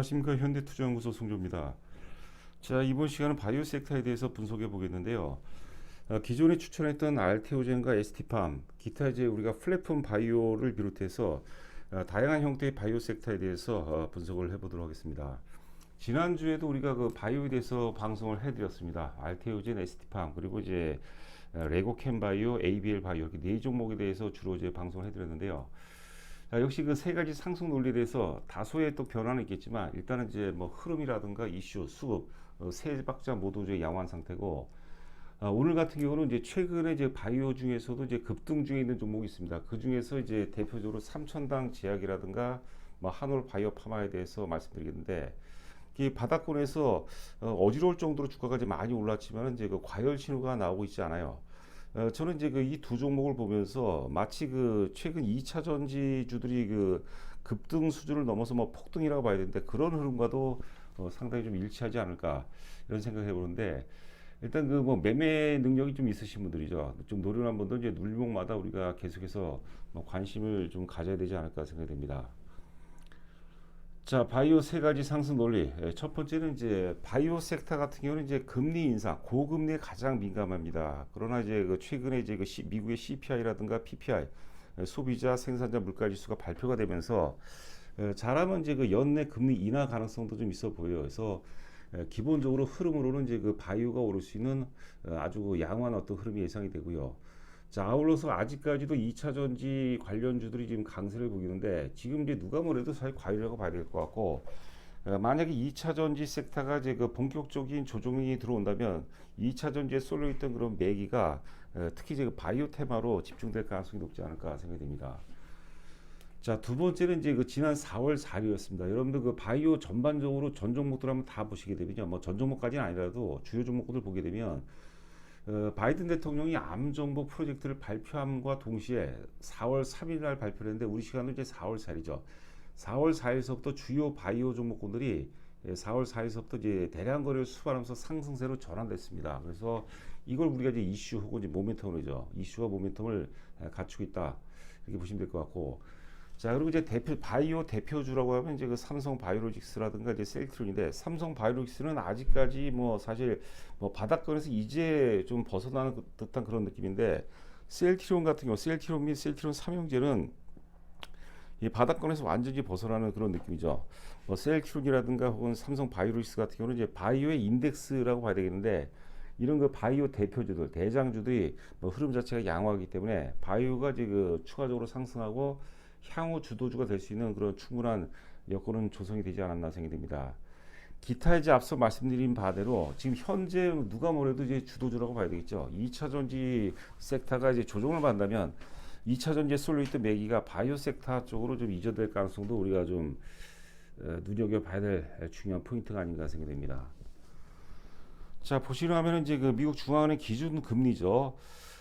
안녕하십니까 현대투자연구소 송조입니다. 자 이번 시간은 바이오 섹터에 대해서 분석해 보겠는데요. 어, 기존에 추천했던 알테오젠과 에스티팜, 기타 이제 우리가 플랫폼 바이오를 비롯해서 어, 다양한 형태의 바이오 섹터에 대해서 어, 분석을 해보도록 하겠습니다. 지난 주에도 우리가 그 바이오에 대해서 방송을 해드렸습니다. 알테오젠, 에스티팜 그리고 이제 어, 레고캠 바이오, ABL 바이오 이렇게 네 종목에 대해서 주로 이제 방송을 해드렸는데요. 자, 역시 그 세 가지 상승 논리에 대해서 다소의 또 변화는 있겠지만 일단은 이제 뭐 흐름이라든가 이슈, 수급 어, 세 박자 모두 이제 양호한 상태고 아, 오늘 같은 경우는 이제 최근에 이제 바이오 중에서도 이제 급등 중에 있는 종목이 있습니다. 그 중에서 이제 대표적으로 삼천당 제약이라든가 뭐 한올 바이오 파마에 대해서 말씀드리겠는데 이 바닥권에서 어, 어지러울 정도로 주가가 이제 많이 올랐지만 이제 그 과열 신호가 나오고 있지 않아요. 어, 저는 이제 그 이 두 종목을 보면서 마치 그 최근 2차 전지주들이 그 급등 수준을 넘어서 뭐 폭등이라고 봐야 되는데 그런 흐름과도 어, 상당히 좀 일치하지 않을까 이런 생각을 해보는데 일단 그 뭐 매매 능력이 좀 있으신 분들이죠. 좀 노련한 분들 이제 눌목마다 우리가 계속해서 뭐 관심을 좀 가져야 되지 않을까 생각이 됩니다. 자, 바이오 세 가지 상승 논리. 예, 첫 번째는 이제 바이오 섹터 같은 경우는 이제 금리 인상, 고금리에 가장 민감합니다. 그러나 이제 그 최근에 이제 그 시- 미국의 CPI라든가 PPI, 예, 소비자 생산자 물가 지수가 발표가 되면서 예, 잘하면 이제 그 연내 금리 인하 가능성도 좀 있어 보여요. 그래서 예, 기본적으로 흐름으로는 이제 그 바이오가 오를 수 있는 어, 아주 그 양호한 어떤 흐름이 예상이 되고요. 자, 아울러서 아직까지도 2차 전지 관련주들이 지금 강세를 보이는데 지금 이제 누가 뭐래도 사실 과열이라고 봐야 될 것 같고 어, 만약에 2차 전지 섹터가 이제 그 본격적인 조정이 들어온다면 2차 전지에 쏠려 있던 그런 매기가 어, 특히 이제 그 바이오 테마로 집중될 가능성이 높지 않을까 생각이 됩니다. 자, 두 번째는 이제 그 지난 4월 4일이었습니다. 여러분들 그 바이오 전반적으로 전 종목들 한번 다 보시게 되면요. 뭐 전 종목까지는 아니라도 주요 종목들 보게 되면 어, 바이든 대통령이 암 정보 프로젝트를 발표함과 동시에 4월 3일 날 발표를 했는데 우리 시간은 이제 4월 4일이죠. 4월 4일서부터 주요 바이오 종목군들이 예, 4월 4일서부터 이제 대량 거래를 수반하면서 상승세로 전환됐습니다. 그래서 이걸 우리가 이제 이슈 혹은 이제 모멘텀이죠. 이슈와 모멘텀을 예, 갖추고 있다. 이렇게 보시면 될 것 같고. 자, 그리고 이제 대표 바이오 대표주라고 하면 이제 그 삼성 바이오로직스라든가 이제 셀트론인데 삼성 바이오로직스는 아직까지 뭐 사실 뭐 바닥권에서 이제 좀 벗어나는 그- 듯한 그런 느낌인데 셀트론 같은 경우 셀트론 및 셀트론 삼형제는 이 바닥권에서 완전히 벗어나는 그런 느낌이죠. 뭐 셀트론이라든가 혹은 삼성 바이오로직스 같은 경우는 이제 바이오의 인덱스라고 봐야 되겠는데 이런 그 바이오 대표주들 대장주들이 뭐 흐름 자체가 양호하기 때문에 바이오가 이제 그 추가적으로 상승하고 향후 주도주가 될 수 있는 그런 충분한 여건은 조성이 되지 않았나 생각이 됩니다. 기타 이제 앞서 말씀드린 바대로 지금 현재 누가 뭐래도 이제 주도주라고 봐야 되겠죠. 2차 전지 섹터가 이제 조정을 받는다면 2차 전지에 쏠려 있던 매기가 바이오 섹터 쪽으로 좀 이전될 가능성도 우리가 좀 어, 눈여겨 봐야 될 중요한 포인트가 아닌가 생각됩니다. 자 보시려 하면 이제 그 미국 중앙은행 기준 금리죠.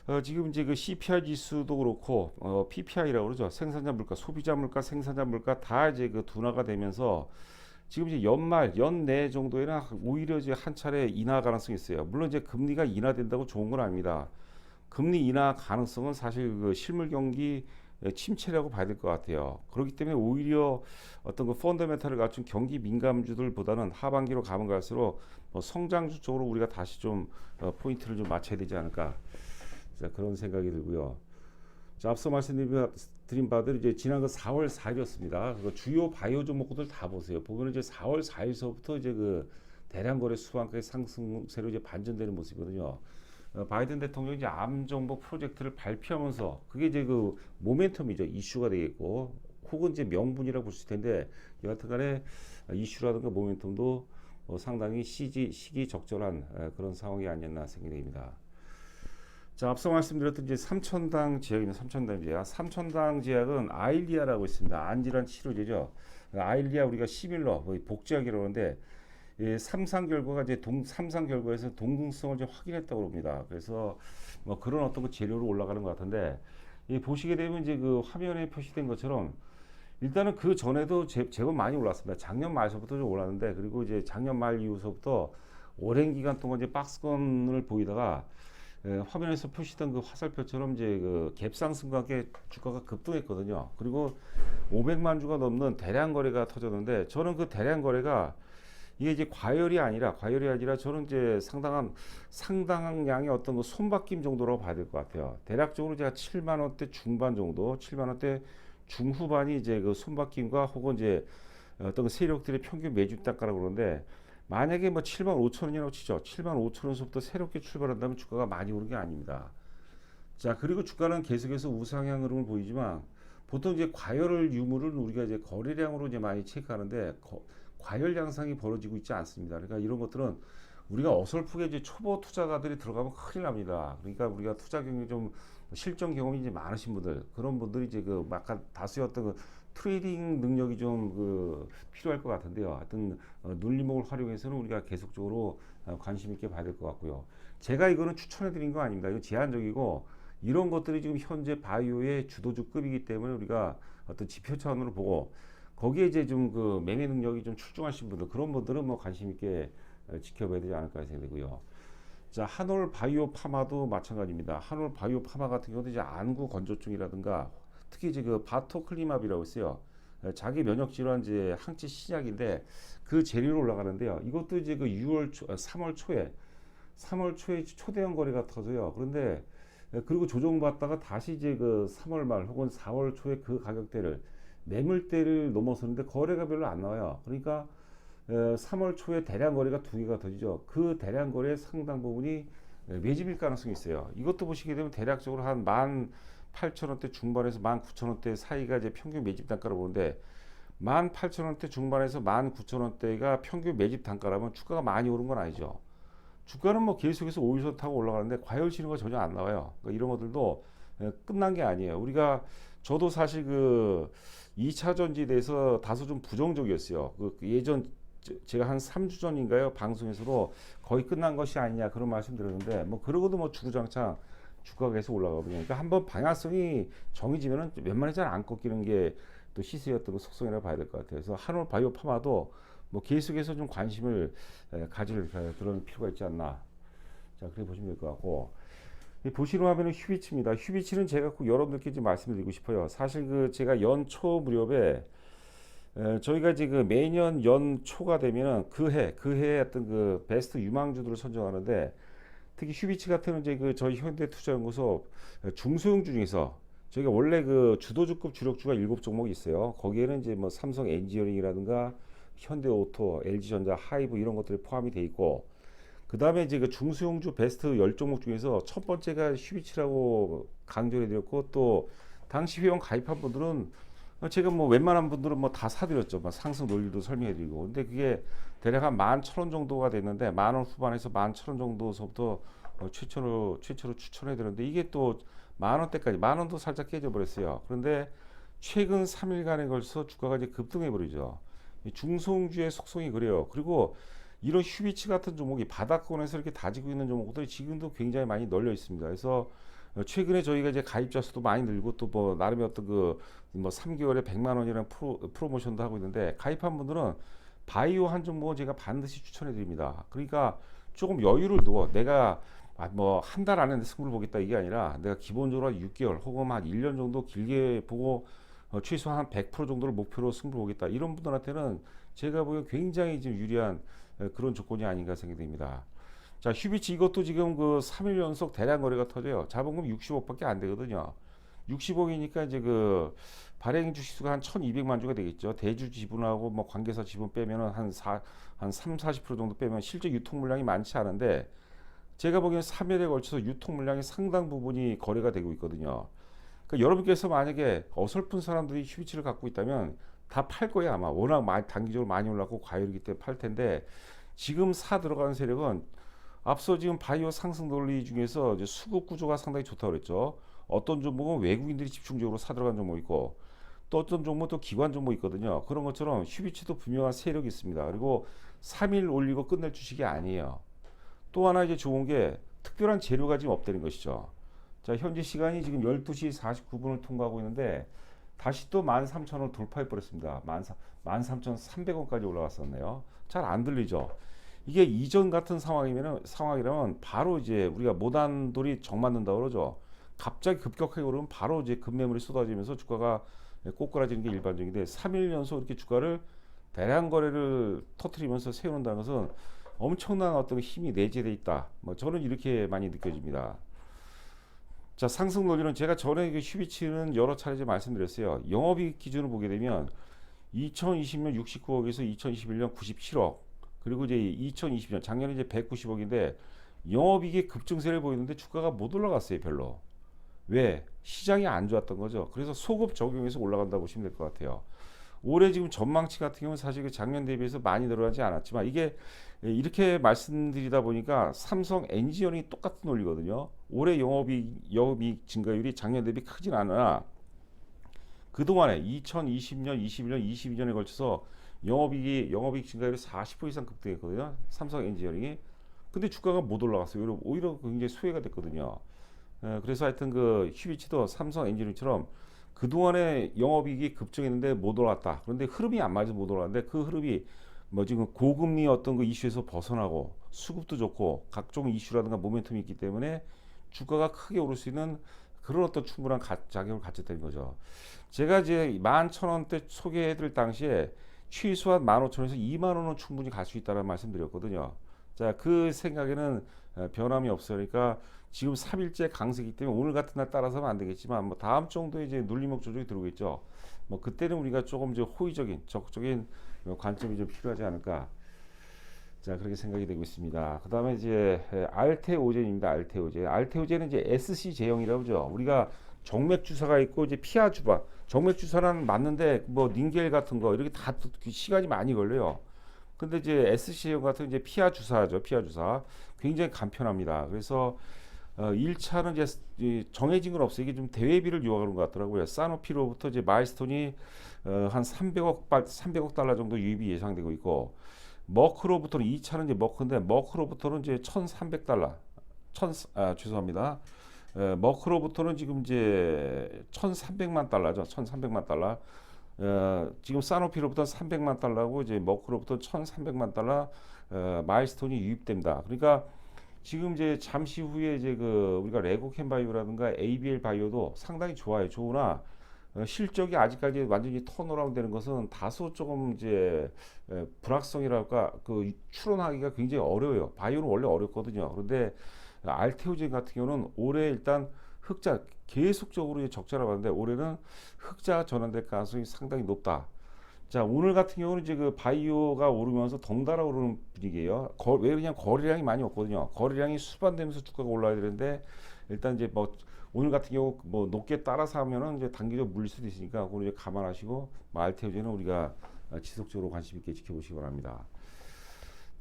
어, 지금 이제 그 CPI 지수도 그렇고 어, PPI라고 그러죠. 생산자 물가, 소비자 물가, 생산자 물가 다 이제 그 둔화가 되면서 지금 이제 연말 연내 정도에는 오히려 이제 한 차례 인하 가능성이 있어요. 물론 이제 금리가 인하된다고 좋은 건 아닙니다. 금리 인하 가능성은 사실 그 실물 경기 침체라고 봐야 될 것 같아요. 그렇기 때문에 오히려 어떤 그 펀더멘탈을 갖춘 경기 민감주들보다는 하반기로 가면 갈수록 뭐 성장주 쪽으로 우리가 다시 좀 어, 포인트를 좀 맞춰야 되지 않을까 자, 그런 생각이 들고요. 자, 앞서 말씀드린 바대로 이제 지난 그 4월 4일이었습니다. 그 주요 바이오 종목들 다 보세요. 보면 이제 4월 4일서부터 이제 그 대량 거래 수완까지 상승세로 이제 반전되는 모습이거든요. 어, 바이든 대통령이 이제 암 정보 프로젝트를 발표하면서 그게 이제 그 모멘텀이죠. 이슈가 되겠고 혹은 이제 명분이라고 볼 수 있을 텐데 여하튼간에 이슈라든가 모멘텀도 어, 상당히 시기, 시기 적절한 에, 그런 상황이 아니었나 생각이 됩니다. 자, 앞서 말씀드렸던 이제 삼천당 제약입니다. 삼천당 제약. 삼천당 제약은 아일리아라고 있습니다. 안질환 치료제죠. 아일리아 우리가 시밀러, 뭐 복제약이라고 하는데 예, 삼상 결과가 이제 동 삼상 결과에서 동등성을 이제 확인했다고 합니다. 그래서 뭐 그런 어떤 그 재료로 올라가는 것 같은데 이 보시게 되면 이제 그 화면에 표시된 것처럼 일단은 그 전에도 제, 제법 많이 올랐습니다. 작년 말서부터 좀 올랐는데 그리고 이제 작년 말 이후서부터 오랜 기간 동안 이제 박스권을 보이다가 에, 화면에서 표시된 그 화살표처럼 이제 그 갭상승과 함께 주가가 급등했거든요. 그리고 500만 주가 넘는 대량 거래가 터졌는데 저는 그 대량 거래가 이게 이제 과열이 아니라 과열이 아니라 저는 이제 상당한 상당한 양의 어떤 그 손바뀜 정도라고 봐야 될 것 같아요. 대략적으로 제가 7만 원대 중반 정도, 7만 원대 중후반이 이제 그 손바뀜과 혹은 이제 어떤 그 세력들의 평균 매집 단가라고 그러는데 만약에 뭐 7만 5천 원이라고 치죠. 7만 5천 원서부터 새롭게 출발한다면 주가가 많이 오른 게 아닙니다. 자 그리고 주가는 계속해서 우상향 흐름을 보이지만 보통 이제 과열 유무를 우리가 이제 거래량으로 이제 많이 체크하는데 거- 과열 양상이 벌어지고 있지 않습니다. 그러니까 이런 것들은 우리가 어설프게 이제 초보 투자가들이 들어가면 큰일 납니다. 그러니까 우리가 투자 경험이 좀 실전 경험이 이제 많으신 분들 그런 분들이 이제 그 다수의 어떤 그 트레이딩 능력이 좀 그 필요할 것 같은데요. 하여튼 어, 눌림목을 활용해서는 우리가 계속적으로 어, 관심 있게 봐야 될 것 같고요. 제가 이거는 추천해 드린 거 아닙니다. 이거 제한적이고 이런 것들이 지금 현재 바이오의 주도주급이기 때문에 우리가 어떤 지표 차원으로 보고 거기에 이제 좀 그 매매 능력이 좀 출중하신 분들 그런 분들은 뭐 관심 있게 어, 지켜봐야 되지 않을까 생각되고요. 자 한올 바이오 파마도 마찬가지입니다. 한올 바이오 파마 같은 경우도 이제 안구 건조증이라든가 특히 이제 그 바토클리맙이라고 있어요. 어, 자기 면역 질환 이제 항체 신약인데 그 재료로 올라가는데요. 이것도 이제 그 6월 초, 3월 초에 3월 초에 초대형 거래가 터져요. 그런데 어, 그리고 조정받다가 다시 이제 그 3월 말 혹은 4월 초에 그 가격대를 매물대를 넘어서는데 거래가 별로 안 나와요. 그러니까 어, 3월 초에 대량 거래가 두 개가 터지죠. 그 대량 거래 상당 부분이 어, 매집일 가능성이 있어요. 이것도 보시게 되면 대략적으로 한 18,000원대 중반에서 19,000원대 사이가 이제 평균 매집 단가로 보는데 18,000원대 중반에서 19,000원대가 평균 매집 단가라면 주가가 많이 오른 건 아니죠. 주가는 뭐 계속해서 5일선 타고 올라가는데 과열 치는 거 전혀 안 나와요. 그러니까 이런 것들도 에, 끝난 게 아니에요. 우리가 저도 사실 그 2차 전지에 대해서 다소 좀 부정적이었어요. 그 예전 제- 제가 한 3주 전인가요? 방송에서도 거의 끝난 것이 아니냐 그런 말씀 드렸는데 뭐 그러고도 뭐 주구장창 주가가 계속 올라가거든요. 그러니까 한번 방향성이 정해지면은 웬만히 잘 안 꺾이는 게또그 속성이라고 봐야 될 것 같아요. 그래서 한올 바이오 파마도 뭐 계속해서 좀 관심을 에, 가질 에, 그런 필요가 있지 않나. 자, 그렇게 보시면 될 것 같고. 이 보시는 화면은 휴비치입니다. 휴비치는 제가 꼭 여러분들께 좀 말씀드리고 싶어요. 사실 그 제가 연초 무렵에 에, 저희가 이제 그 매년 연초가 되면은 그 해, 그 해의 어떤 그 베스트 유망주들을 선정하는데 특히 휴비치 같은 이제 그 저희 현대투자연구소 중소형주 중에서 저희가 원래 그 주도주급 주력주가 일곱 종목이 있어요. 거기에는 이제 뭐 삼성 엔지니어링이라든가 현대오토, LG전자, 하이브 이런 것들이 포함이 돼 있고 그 다음에 이제 그 중소형주 베스트 열 종목 중에서 첫 번째가 휴비치라고 강조해 드렸고 또 당시 회원 가입한 분들은 제가 뭐 웬만한 분들은 뭐 다 사드렸죠. 막 상승 논리도 설명해 드리고. 근데 그게 대략 한 만 천 원 정도가 됐는데 만 원 후반에서 만 천 원 정도서부터 어, 최초로 최초로 추천해 드렸는데 이게 또 만 원대까지 만 원도 살짝 깨져 버렸어요. 그런데 최근 3일간에 걸쳐 주가가 이제 급등해 버리죠. 이 중소형주의 속성이 그래요. 그리고 이런 휴비치 같은 종목이 바닥권에서 이렇게 다지고 있는 종목들이 지금도 굉장히 많이 널려 있습니다. 그래서 어, 최근에 저희가 이제 가입자 수도 많이 늘고 또 뭐 나름의 어떤 그 뭐 3개월에 100만 원이라는 프로, 프로모션도 하고 있는데 가입한 분들은 바이오 한 종목은 제가 반드시 추천해 드립니다. 그러니까 조금 여유를 두어 내가 아, 뭐 한 달 안에 승부를 보겠다 이게 아니라 내가 기본적으로 한 6개월 혹은 한 1년 정도 길게 보고 어, 최소한 한 100% 정도를 목표로 승부를 보겠다 이런 분들한테는 제가 보기엔 굉장히 지금 유리한 에, 그런 조건이 아닌가 생각됩니다. 자, 휴비치 이것도 지금 그 3일 연속 대량 거래가 터져요. 자본금 60억밖에 안 되거든요. 60억이니까 이제 그 발행 주식수가 한 1,200만 주가 되겠죠. 대주 지분하고 뭐 관계사 지분 빼면은 한 4, 한 3, 40% 정도 빼면 실제 유통 물량이 많지 않은데 제가 보기엔 3일에 걸쳐서 유통 물량이 상당 부분이 거래가 되고 있거든요. 그러니까 여러분께서 만약에 어설픈 사람들이 휴비치를 갖고 있다면 다 팔 거예요 아마 워낙 많이 단기적으로 많이 올랐고 과열이기 때문에 팔 텐데 지금 사 들어가는 세력은 앞서 지금 바이오 상승 논리 중에서 이제 수급 구조가 상당히 좋다고 그랬죠. 어떤 종목은 외국인들이 집중적으로 사 들어간 종목 있고 또 어떤 종목은 또 기관 종목 있거든요. 그런 것처럼 휴비치도 분명한 세력이 있습니다. 그리고 3일 올리고 끝낼 주식이 아니에요. 또 하나 이제 좋은 게 특별한 재료가 지금 없다는 것이죠. 자, 현재 시간이 지금 12시 49분을 통과하고 있는데 다시 또 13,000원 돌파해 버렸습니다. 13,300원까지 올라갔었네요. 잘 안 들리죠. 이게 이전 같은 상황이면 상황이라면 바로 이제 우리가 모단돌이 정 맞는다 그러죠. 갑자기 급격하게 오르면 바로 이제 급매물이 쏟아지면서 주가가 꼬꾸라지는 게 일반적인데 3일 연속 이렇게 주가를 대량 거래를 터트리면서 세우는다는 것은 엄청난 어떤 힘이 내재돼 있다. 뭐 저는 이렇게 많이 느껴집니다. 자 상승 논리는 제가 전에 그 슈비치는 여러 차례 이제 말씀드렸어요. 영업이익 기준으로 보게 되면 2020년 69억에서 2021년 97억 그리고 이제 2020년 작년에 이제 190억인데 영업이익의 급증세를 보이는데 주가가 못 올라갔어요 별로. 왜? 시장이 안 좋았던 거죠. 그래서 소급 적용해서 올라간다고 보시면 될 것 같아요. 올해 지금 전망치 같은 경우는 사실 그 작년 대비해서 많이 늘어나지 않았지만 이게 이렇게 말씀드리다 보니까 삼성 엔지니어링이 똑같은 논리거든요. 올해 영업이익, 영업이익 증가율이 작년 대비 크진 않으나 그동안에 2020년, 21년, 22년에 걸쳐서 영업이익이 영업이익 증가율이 40% 이상 급등했거든요. 삼성 엔지니어링이. 근데 주가가 못 올라갔어요. 오히려, 오히려 굉장히 소외가 됐거든요. 에, 그래서 하여튼 그 휴비치도 삼성 엔지니어링처럼 그동안에 영업이익이 급증했는데 못 올랐다. 그런데 흐름이 안 맞아서 못 올랐는데 그 흐름이 뭐 지금 고금리 어떤 그 이슈에서 벗어나고 수급도 좋고 각종 이슈라든가 모멘텀이 있기 때문에 주가가 크게 오를 수 있는 그런 어떤 충분한 가, 자격을 갖췄다는 거죠. 제가 이제 만천 원대 소개해드릴 당시에 최소한 만 오천 원에서 이만 원은 충분히 갈 수 있다는 말씀드렸거든요. 자, 그 생각에는 어, 변함이. 그러니까 지금 3일째 강세기 때문에 오늘 같은 날 따라서는 안 되겠지만 뭐 다음 정도에 이제 눌림목 조정이 들어오겠죠. 뭐 그때는 우리가 조금 이제 호의적인 적극적인 관점이 좀 필요하지 않을까. 자 그렇게 생각이 되고 있습니다. 그 다음에 이제 알테오젠입니다. 알테오젠. 알테오젠은 이제 SC 제형이라고 하죠. 우리가 정맥 주사가 있고 이제 피하 주사. 정맥 주사는 맞는데 뭐 닌겔 같은 거 이렇게 다 시간이 많이 걸려요. 근데 이제 SC형 같은 이제 피하 주사죠. 피하 주사. 굉장히 간편합니다. 그래서 어, 1차는 이제 정해진 건 없어요. 이게 좀 대회비를 요구하는 것 같더라고요. 사노피로부터 이제 마이스톤이 어, 한 300억 300억 달러 정도 유입이 예상되고 있고 머크로부터는 2차는 이제 머크인데 머크로부터는 이제 1,300달러. 1 아, 죄송합니다. 에, 머크로부터는 지금 이제 1,300만 달러죠. 1,300만 달러. 어, 지금 사노피로부터 300만 달러고 이제 머크로부터 1,300만 달러 어, 마일스톤이 유입됩니다. 그러니까 지금 이제 잠시 후에 이제 그 우리가 레고캔 바이오라든가 ABL 바이오도 상당히 좋아요. 좋으나 어, 실적이 아직까지 완전히 턴어라운드 되는 것은 다소 조금 이제 에, 불확성이랄까 그 추론하기가 굉장히 어려워요. 바이오는 원래 어렵거든요. 그런데 알테오젠 같은 경우는 올해 일단 흑자 계속적으로 적자라고 하는데 올해는 흑자 전환될 가능성이 상당히 높다. 자 오늘 같은 경우는 이제 그 바이오가 오르면서 덩달아 오르는 분위기예요. 거, 왜 그냥 거래량이 많이 없거든요. 거래량이 수반되면서 주가가 올라야 되는데 일단 이제 뭐 오늘 같은 경우 뭐 높게 따라서 하면은 이제 단기적 물릴 수도 있으니까 그걸 이제 감안하시고 뭐 알테오제는 우리가 지속적으로 관심 있게 지켜보시기 바랍니다.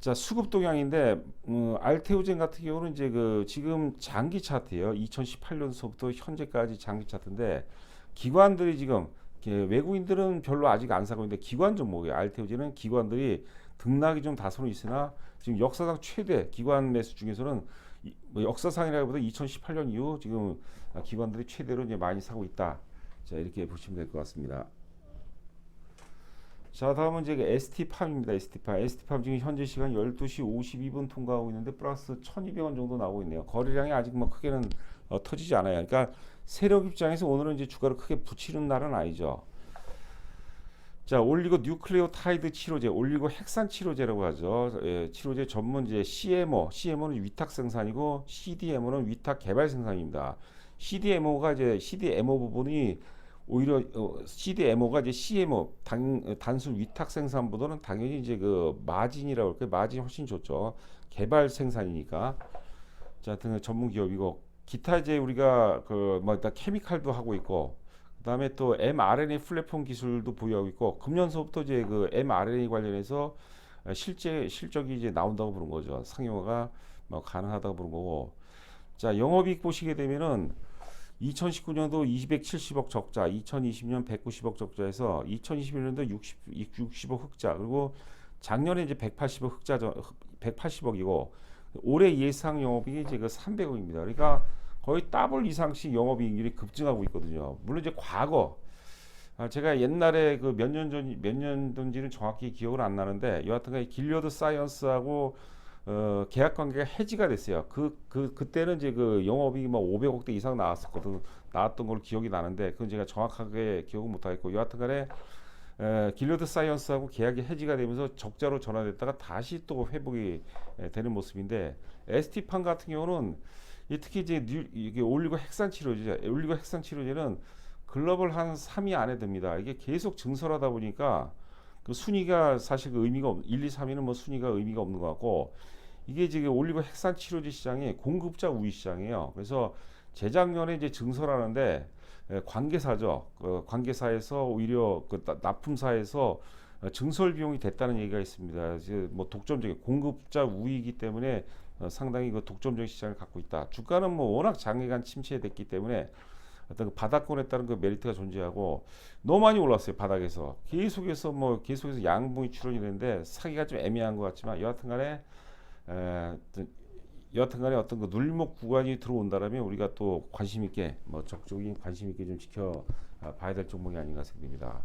자 수급 동향인데 음, 알테오젠 같은 경우는 이제 그 지금 장기 차트예요. 2018년서부터 현재까지 장기 차트인데 기관들이 지금 외국인들은 별로 아직 안 사고 있는데 기관 종목이 알테오제는 기관들이 등락이 좀 다소는 있으나 지금 역사상 최대 기관 매수 중에서는 뭐 역사상이라기보다 2018년 이후 지금 기관들이 최대로 이제 많이 사고 있다. 자 이렇게 보시면 될 것 같습니다. 자 다음은 이제 ST팜입니다. ST팜. ST팜 지금 현재 시간 12시 52분 통과하고 있는데 플러스 1200원 정도 나오고 있네요. 거래량이 아직 뭐 크게는 어, 터지지 않아요. 그러니까 세력 입장에서 오늘은 이제 주가를 크게 붙이는 날은 아니죠. 자, 올리고 뉴클레오타이드 치료제, 올리고 핵산 치료제라고 하죠. 예, 치료제 전문 이제 CMO, CMO는 위탁 생산이고 CDMO는 위탁 개발 생산입니다. CDMO가 이제 CDMO 부분이 오히려 어, CDMO가 이제 CMO 단, 단순 위탁 생산보다는 당연히 이제 그 마진이라고 할까요? 마진이 훨씬 좋죠. 개발 생산이니까. 자, 하여튼 전문 기업이고 기타 이제 우리가 그뭐 일단 케미칼도 하고 있고 그다음에 또 mRNA 플랫폼 기술도 보유하고 있고 금년서부터 이제 그 mRNA 관련해서 실제 실적이 이제 나온다고 보는 거죠. 상용화가 뭐 가능하다고 보는 거고. 자, 영업이익 보시게 되면은 2019년도 270억 적자, 2020년 190억 적자에서 2021년도 60, 60억 흑자, 그리고 작년에 이제 180억 흑자, 180억이고 올해 예상 영업이익이 이제 그 300억입니다. 그러니까 거의 더블 이상씩 영업이익률이 급증하고 있거든요. 물론 이제 과거 아, 제가 옛날에 그 몇 년 전, 몇 년 전지는 정확히 기억은 안 나는데 여하튼간에 길리어드 사이언스하고 어, 계약 관계가 해지가 됐어요. 그, 그, 그때는 이제 그 영업이 뭐 500억대 이상 나왔었거든, 나왔던 걸로 기억이 나는데, 그건 제가 정확하게 기억은 못하겠고, 여하튼 간에, 에, 길리어드 사이언스하고 계약이 해지가 되면서 적자로 전환됐다가 다시 또 회복이 에, 되는 모습인데, ST판 같은 경우는 이 특히 이제 뉴, 이게 올리고 핵산 치료제, 올리고 핵산 치료제는 글로벌 한 3위 안에 듭니다. 이게 계속 증설하다 보니까 그 순위가 사실 그 의미가 없, 1, 2, 3위는 뭐 순위가 의미가 없는 것 같고 이게 지금 올리고 핵산 치료제 시장이 공급자 우위 시장이에요. 그래서 재작년에 이제 증설하는데 에, 관계사죠. 그 관계사에서 오히려 그 나- 납품사에서 어, 증설 비용이 됐다는 얘기가 있습니다. 뭐 독점적인 공급자 우위이기 때문에 어, 상당히 그 독점적인 시장을 갖고 있다. 주가는 뭐 워낙 장기간 침체됐기 때문에 어떤 그 바닥권에 따른 그 메리트가 존재하고 너무 많이 올랐어요 바닥에서 계속해서 뭐 계속해서 양봉이 출현이 되는데 사기가 좀 애매한 것 같지만 여하튼간에 에, 여하튼간에 어떤 그 눌목 구간이 들어온다라면 우리가 또 관심 있게 뭐 적극적인 관심 있게 좀 지켜 아, 봐야 될 종목이 아닌가 생각됩니다.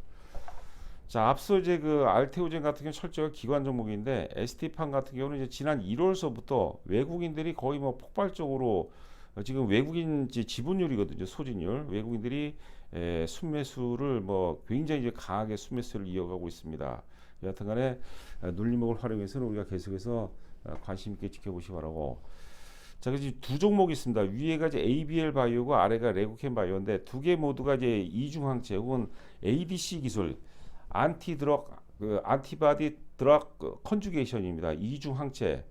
자, 앞서 이제 그 알테오젠 같은 경우 철저히 기관 종목인데 ST판 같은 경우는 이제 지난 1월서부터 외국인들이 거의 뭐 폭발적으로 어, 지금 외국인 지분율이거든요, 소진율. 외국인들이 에, 순매수를 뭐 굉장히 이제 강하게 순매수를 이어가고 있습니다. 여하튼간에 어, 눌림목을 활용해서는 우리가 계속해서 어, 관심 있게 지켜보시 기 바라고. 자, 그래서 이두 종목이 있습니다. 위에가 이제 ABL 바이오고 아래가 레고캠 바이오인데 두 개 모두가 이제 이중항체 혹은 ADC 기술, 안티 드럭 그 안티바디 드럭 그 컨주게이션입니다. 이중 항체.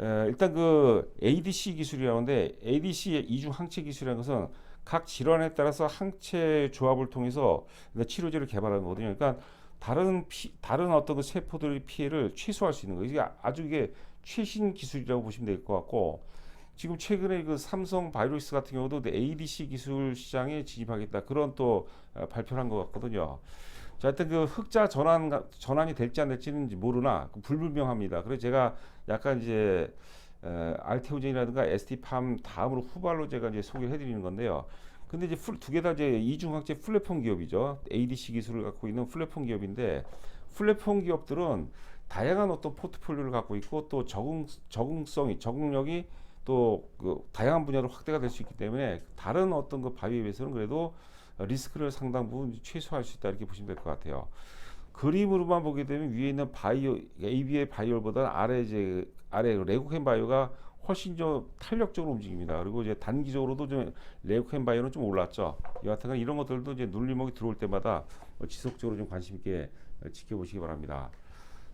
에, 일단 그 ADC 기술이라는데 ADC 이중 항체 기술이라는 것은 각 질환에 따라서 항체 조합을 통해서 치료제를 개발하는 거거든요. 그러니까 다른 피, 다른 어떤 그 세포들의 피해를 최소화할 수 있는 거예요. 이게 아주 이게 최신 기술이라고 보시면 될 것 같고 지금 최근에 그 삼성 바이오리스 같은 경우도 ADC 기술 시장에 진입하겠다 그런 또 어, 발표를 한 것 같거든요. 자, 하여튼 그 흑자 전환 전환이 될지 안 될지는 모르나 그 불분명합니다. 그래서 제가 약간 이제 에, 알테오젠이라든가 ST팜 다음으로 후발로 제가 이제 소개를 해드리는 건데요. 근데 이제 두 개 다 이제 이중학제 플랫폼 기업이죠. ADC 기술을 갖고 있는 플랫폼 기업인데 플랫폼 기업들은 다양한 어떤 포트폴리오를 갖고 있고 또 적응 적응성이 적응력이 또 그 다양한 분야로 확대가 될 수 있기 때문에 다른 어떤 그 바이오에 비해서는 그래도 리스크를 상당 부분 최소화할 수 있다 이렇게 보시면 될 것 같아요. 그림으로만 보게 되면 위에 있는 바이오 AB의 바이올보다 아래 이제 아래 레고캠 바이오가 훨씬 좀 탄력적으로 움직입니다. 그리고 이제 단기적으로도 좀 레고캠 바이오는 좀 올랐죠. 여하튼 이런 것들도 이제 눌림목이 들어올 때마다 뭐 지속적으로 좀 관심 있게 지켜보시기 바랍니다.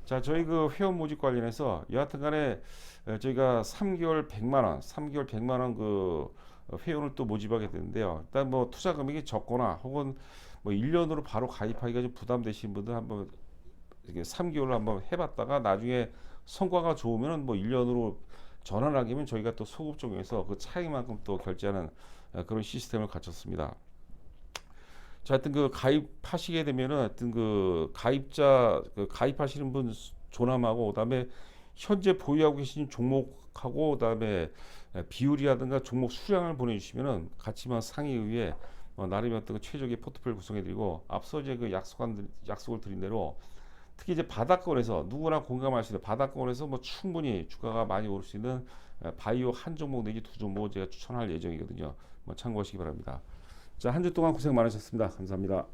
자, 저희 그 회원 모집 관련해서 여하튼 간에 에, 저희가 3개월 100만 원, 3개월 100만 원그 회원을 또 모집하게 되는데요. 일단 뭐 투자 금액이 적거나 혹은 뭐 1년으로 바로 가입하기가 좀 부담되신 분들 한번 이렇게 3개월로 한번 해봤다가 나중에 성과가 좋으면은 뭐 1년으로 전환하기면 저희가 또 소급 적용해서 그 차이만큼 또 결제하는 어, 그런 시스템을 갖췄습니다. 자, 하여튼 그 가입하시게 되면은 하여튼 그 가입자 그 가입하시는 분 수- 조남하고 그다음에 현재 보유하고 계신 종목하고 그다음에 에, 비율이라든가 종목 수량을 보내주시면은 같이만 상의 의해 어, 나름의 어떤 그 최적의 포트폴리오 구성해드리고 앞서 이제 그 약속한 약속을 드린 대로 특히 이제 바닥권에서 누구나 공감할 수 있는 바닥권에서 뭐 충분히 주가가 많이 오를 수 있는 에, 바이오 한 종목 내지 두 종목 제가 추천할 예정이거든요. 뭐 참고하시기 바랍니다. 자, 한 주 동안 고생 많으셨습니다. 감사합니다.